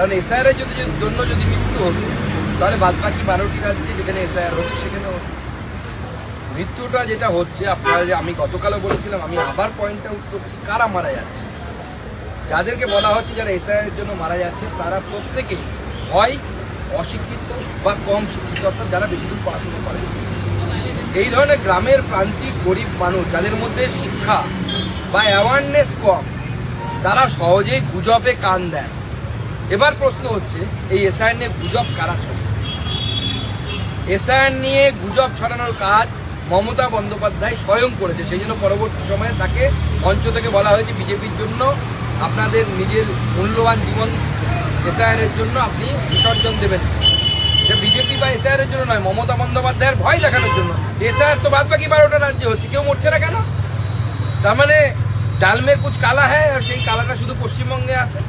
কারণ এসআইআর এর যদি জন্য যদি মৃত্যু হতো, তাহলে বাদ বাকি বারোটি রাজ্যে যেখানে এসআইআর হচ্ছে সেখানে মৃত্যুটা যেটা হচ্ছে, আপনারা যে আমি গতকালও বলেছিলাম, আমি আবার পয়েন্টটা আউট করছি, কারা মারা যাচ্ছে? যাদেরকে বলা হচ্ছে যারা এসআইআর জন্য মারা যাচ্ছে, তারা প্রত্যেকে হয় অশিক্ষিত বা কম শিক্ষিত, অর্থাৎ যারা বেশি দূর পড়াশোনা করে। এই ধরনের গ্রামের প্রান্তিক গরিব মানুষ, যাদের মধ্যে শিক্ষা বা অ্যাওয়ারনেস কম, তারা সহজেই গুজবে কান দেয়। এবার প্রশ্ন হচ্ছে, এই এসআইআর নিয়ে গুজব কারা ছড়ায়? এসআইআর নিয়ে গুজব ছড়ানোর কাজ মমতা বন্দ্যোপাধ্যায় স্বয়ং করেছে। সেই জন্য পরবর্তী সময়ে তাকে মঞ্চ থেকে বলা হয়েছে বিজেপির জন্য। আপনাদের নিজের মূল্যবান জীবন এসআইআর এর জন্য আপনি বিসর্জন দেবেন। এটা বিজেপি বা এসআইআর এর জন্য নয়, মমতা বন্দ্যোপাধ্যায়ের ভয় দেখানোর জন্য। এসআইআর তো বাদ বাকি বারোটা রাজ্যে হচ্ছে, কেউ মরছে না কেন? তার মানে ডালমে কুচ কালা হ্যাঁ আর সেই কালাটা শুধু পশ্চিমবঙ্গে আছে।